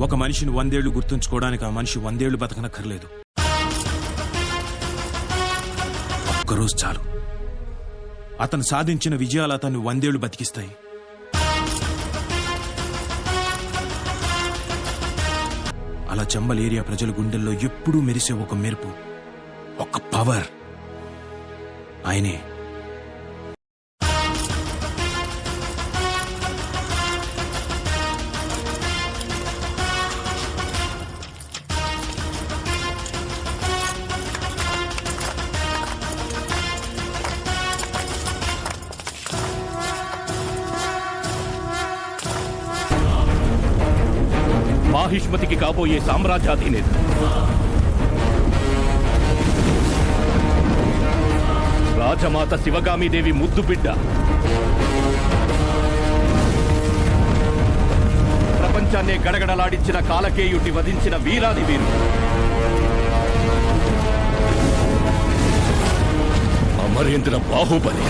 ఒక మనిషిని వందేళ్ళు గుర్తుంచుకోవడానికి ఆ మనిషి వందేళ్ళు బతకనక్కర్లేదు. ఒక్కరోజు చాలు. అతను సాధించిన విజయాలు అతన్ని వందేళ్ళు బతికిస్తాయి. అలా చంబల్ ఏరియా ప్రజల గుండెల్లో ఎప్పుడూ మెరిసే ఒక మెరుపు ఒక పవర్. ఆయనే మహాహిష్మతికి కాబోయే సామ్రాజ్యాధినేత. రాజమాత శివగామీదేవి ముద్దు బిడ్డ. ప్రపంచాన్నే గడగడలాడించిన కాలకేయుడి వధించిన వీరాది వీరు. అమరేంద్ర బాహుబలి.